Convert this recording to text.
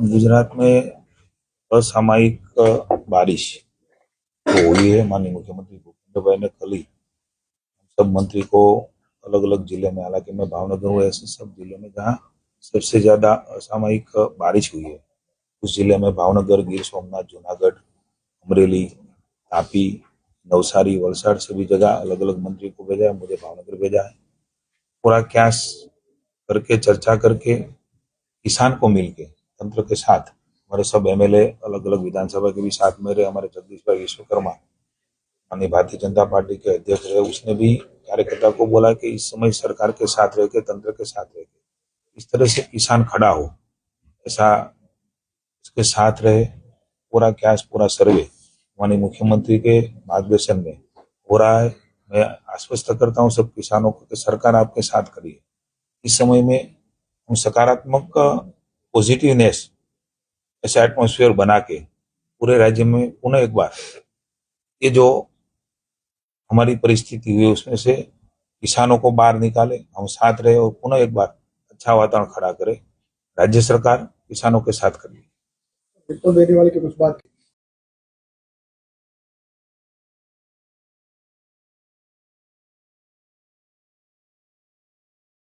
गुजरात में असामयिक बारिश तो हुई है, माननीय मुख्यमंत्री भूपेंद्र भाई ने कल ही सब मंत्री को अलग अलग ज़िले में, हालाँकि मैं भावनगर हूँ, ऐसे सब जिलों में जहाँ सबसे ज़्यादा असामयिक बारिश हुई है। उस ज़िले में भावनगर, गिर सोमनाथ, जूनागढ़, अमरेली, तापी, नवसारी, वलसाड़ सभी जगह अलग अलग मंत्री को भेजा है, मुझे भावनगर भेजा है। पूरा क्यास करके, चर्चा करके, किसान को मिलके तंत्र के साथ, हमारे सब एमएलए अलग अलग विधानसभा के भी साथ में रहे हमारे जगदीश भाई विश्वकर्मा, माननीय भारतीय जनता पार्टी के अध्यक्ष रहे, उसने भी कार्यकर्ता को बोला कि इस समय सरकार के साथ रह के, तंत्र के साथ रह के, इस तरह से किसान खड़ा हो, ऐसा उसके साथ रहे, पूरा कैश, पूरा सर्वे, माननीय मुख्यमंत्री के मार्गदर्शन में हो रहा है। मैं आश्वस्त करता हूँ, सब किसानों को कि सरकार आपके साथ खड़ी है। इस समय में हम सकारात्मक पॉजिटिवनेस ऐसा एटमोसफियर बना के पूरे राज्य में पुनः एक बार, ये जो हमारी परिस्थिति हुई उसमें से किसानों को बाहर निकाले, हम साथ रहे और पुनः एक बार अच्छा वातावरण खड़ा करे। राज्य सरकार किसानों के साथ खड़ी तो देने वाले की कुछ बात की